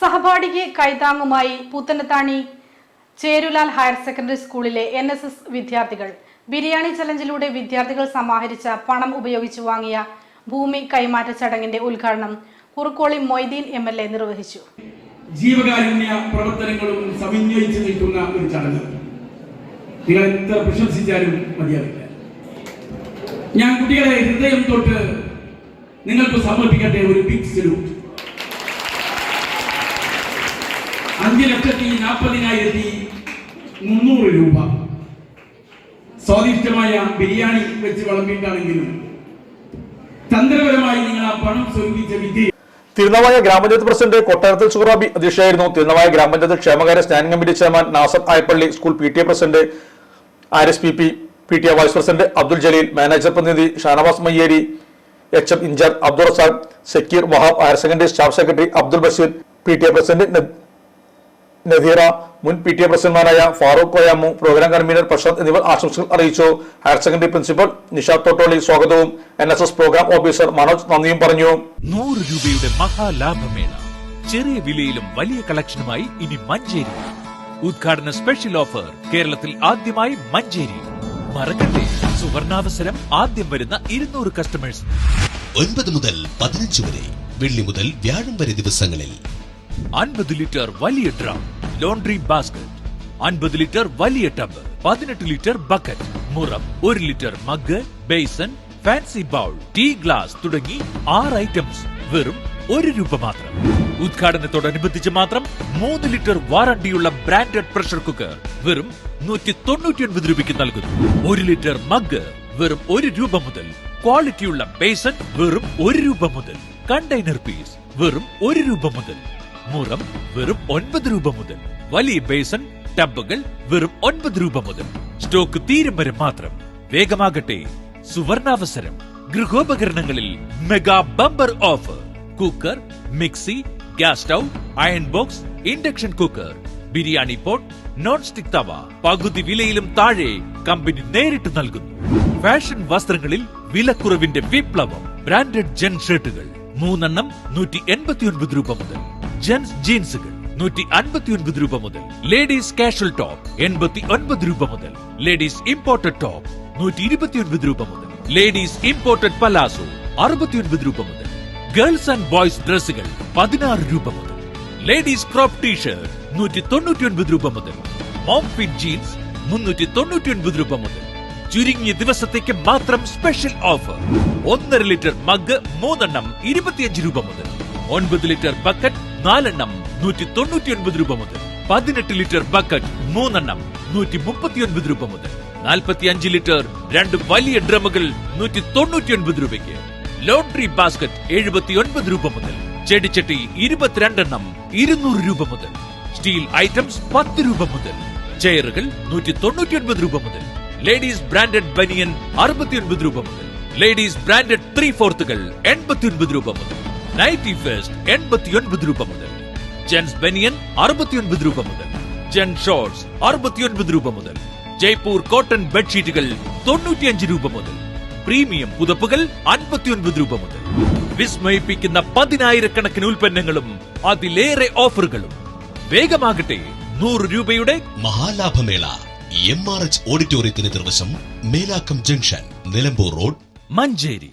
സഹപാഠിക്ക് കൈത്താങ്ങുമായി Puthanathani Cherulal higher secondary സ്കൂളിലെ N S S വിദ്യാർത്ഥികൾ. ബിരിയാണി ചലഞ്ചിലൂടെ വിദ്യാർത്ഥികൾ സമാഹരിച്ച പണം ഉപയോഗിച്ച് വാങ്ങിയ ഭൂമി കൈമാറ്റ ചടങ്ങിന്റെ ഉദ്ഘാടനം Kurukkoli Moideen M L A നിർവഹിച്ചു. ജീവകാരുണ്യ പ്രവർത്തനങ്ങളും സമന്വയിച്ച് നിൽക്കുന്ന ഒരു ചടങ്ങ്. നിങ്ങൾ എത്ര പ്രശംസിച്ചാലും മതിയാവില്ല. ഞാൻ കുട്ടികളെ ഹൃദയം തൊട്ട് നിങ്ങൾക്ക് സമർപ്പിക്കട്ടെ ഒരു ബിഗ് സല്യൂട്ട് അഞ്ച് ലക്ഷത്തി നാൽപ്പതിനായിരത്തി മുന്നൂറ് രൂപ. സ്വാദിഷ്ടമായ ബിരിയാണി വെച്ച് വിളമ്പിയിട്ടാണെങ്കിലും തന്ത്രപരമായി നിങ്ങൾ ആ പണം സ്വരൂപിച്ച വിദ്യ തിരുനവായ ഗ്രാമപഞ്ചായത്ത് പ്രസിഡന്റ് കൊട്ടാരത്തിൽ സുഹറാബി അധ്യക്ഷയായിരുന്നു. തിരുനവായ ഗ്രാമപഞ്ചായത്ത് ക്ഷേമകാര്യ standing committee chairman Nasar Ayappally school P T A president R S P P P T A vice president Abdul Jaleel manager പ്രതിനിധി Shanavas Mayyeri H M in charge Abdul Razak Zakir Wahab higher secondary staff secretary Abdul Basheer P T A president Nadeera മുൻ P T A പ്രസിഡന്റുമാരായ Farooq Koyamu programme convener Prashanth എന്നിവർ ആശംസകൾ അറിയിച്ചു. Higher secondary principal Nisha Thottoli സ്വാഗതവും. N S S programme officer Manoj നന്ദിയും പറഞ്ഞു. നൂറ് രൂപയുടെ മഹാലാഭമേള. ചെറിയ വിലയിലും വലിയ കളക്ഷനുമായി ഇനി മഞ്ചേരി. ഉദ്ഘാടന സ്പെഷ്യൽ ഓഫർ കേരളത്തിൽ ആദ്യമായി മഞ്ചേരി. മറക്കട്ടെ സുവർണാവസരം ആദ്യം വരുന്ന ഇരുന്നൂറ് കസ്റ്റമേഴ്സ് ഒൻപത് മുതൽ പതിനഞ്ച് വരെ. വെള്ളി മുതൽ വ്യാഴം വരെ ദിവസങ്ങളിൽ. അൻപത് ലിറ്റർ വലിയ ഡ്രം. ലോണ്ടറി ബാസ്കറ്റ് അൻപത് ലിറ്റർ വലിയ ടബ് പതിനെട്ട് ലിറ്റർ ബക്കറ്റ് മുറം ഒരു litre mug basin fancy bowl tea glass തുടങ്ങി ആറ് ഐറ്റംസ് വെറും ഒരു രൂപ മാത്രം. ഉദ്ഘാടനത്തോടനുബന്ധിച്ച് മാത്രം മൂന്ന് ലിറ്റർ വാറണ്ടിയുള്ള ബ്രാൻഡഡ് പ്രഷർ കുക്കർ വെറും നൂറ്റി തൊണ്ണൂറ്റിയൊൻപത് രൂപയ്ക്ക് നൽകുന്നു. ഒരു ലിറ്റർ മഗ് വെറും ഒരു രൂപ മുതൽ ക്വാളിറ്റിയുള്ള ബേസൺ വെറും ഒരു രൂപ മുതൽ കണ്ടെയ്നർ പീസ് വെറും ഒരു രൂപ മുതൽ മുറം വെറും ഒൻപത് രൂപ മുതൽ. വലിയ ബേസൺ ടബുകൾ വെറും ഒൻപത് രൂപ മുതൽ. സ്റ്റോക്ക് തീരും വരെ മാത്രം. വേഗമാകട്ടെ. സുവർണാവസരം. ഗൃഹോപകരണങ്ങളിൽ mega bumper offer cooker mixie gas stove iron box induction cooker biryani pot non stick തവ. പകുതി വിലയിലും താഴെ കമ്പനി നേരിട്ട് നൽകുന്നു. ഫാഷൻ വസ്ത്രങ്ങളിൽ വിലക്കുറവിന്റെ വിപ്ലവം. ബ്രാൻഡഡ് ജെൻ ഷർട്ടുകൾ മൂന്നെണ്ണം നൂറ്റി എൺപത്തി ഒൻപത് രൂപ മുതൽ. ജെൻസ് ജീൻസുകൾ നൂറ്റി അൻപത്തി ഒൻപത് രൂപ മുതൽ. ലേഡീസ് കാഷ്വൽ ടോപ്പ് എൺപത്തി ഒൻപത് രൂപ മുതൽ. ലേഡീസ് ഇമ്പോർട്ടഡ് ടോപ്പ് നൂറ്റി ഇരുപത്തി ഒൻപത് രൂപ മുതൽ. ലേഡീസ് ഇമ്പോർട്ടഡ് പലാസോ അറുപത്തി ഒൻപത് രൂപ മുതൽ. ഗേൾസ് ആൻഡ് ബോയ്സ് ഡ്രസ്സുകൾ പതിനാറ് രൂപ മുതൽ. ലേഡീസ് ക്രോപ്പ് ടീഷർട്ട് നൂറ്റി തൊണ്ണൂറ്റി ഒൻപത് രൂപ മുതൽ. മോം ഫിറ്റ് ജീൻസ് മുന്നൂറ്റി തൊണ്ണൂറ്റി ഒൻപത് രൂപ മുതൽ. ചുരുങ്ങിയ ദിവസത്തേക്ക് മാത്രം സ്പെഷ്യൽ ഓഫർ. ഒന്നര ലിറ്റർ മഗ് മൂന്നെണ്ണം ഇരുപത്തിയഞ്ച് രൂപ മുതൽ. ഒൻപത് ലിറ്റർ ബക്കറ്റ് നാലെണ്ണം നൂറ്റി തൊണ്ണൂറ്റി ഒൻപത് രൂപ മുതൽ പതിനെട്ട് ലിറ്റർ ബക്കറ്റ് മൂന്നെണ്ണം നൂറ്റി മുപ്പത്തി ഒൻപത് രൂപ മുതൽ നാൽപ്പത്തി അഞ്ച് ലിറ്റർ രണ്ട് വലിയ ഡ്രമ്മുകൾ നൂറ്റി തൊണ്ണൂറ്റി ഒൻപത് രൂപയ്ക്ക്. ലോട്ടറി ബാസ്ക്കറ്റ് എഴുപത്തി ഒൻപത് രൂപ മുതൽ ചെടിച്ചട്ടി ഇരുപത്തിരണ്ടെണ്ണം ഇരുന്നൂറ് രൂപ മുതൽ സ്റ്റീൽ ഐറ്റംസ് പത്ത് രൂപ മുതൽ ചെയറുകൾ നൂറ്റി തൊണ്ണൂറ്റി ഒൻപത് രൂപ മുതൽ ലേഡീസ് ബ്രാൻഡഡ് ബനിയൻ അറുപത്തി ഒൻപത് രൂപ മുതൽ ലേഡീസ് ബ്രാൻഡഡ് ത്രീ ഫോർത്തുകൾ എൺപത്തി ഒൻപത് രൂപ മുതൽ നൈറ്റി ഫെസ്റ്റ് എൺപത്തിയൊൻപത് രൂപ മുതൽ. ജെൻസ് ബെനിയൻ അറുപത്തിയൊൻപത് രൂപ മുതൽ. ജെൻ ഷോർട്സ് അറുപത്തിയൊൻപത് രൂപ മുതൽ. ജയ്പൂർ കോട്ടൺ ബെഡ്ഷീറ്റുകൾ തൊണ്ണൂറ്റിയഞ്ച് രൂപ മുതൽ. പ്രീമിയം പുതപ്പുകൾ അൻപത്തിയൊൻപത് രൂപ മുതൽ. വിസ്മയിപ്പിക്കുന്ന പതിനായിരക്കണക്കിന് ഉൽപ്പന്നങ്ങളും അതിലേറെ ഓഫറുകളും. വേഗമാകട്ടെ നൂറ് രൂപയുടെ മഹാലാഭമേള. എം ആർ എച്ച് ഓഡിറ്റോറിയത്തിന് നിർവശം മേലാക്കം ജംഗ്ഷൻ നിലമ്പൂർ റോഡ്. മഞ്ചേരി.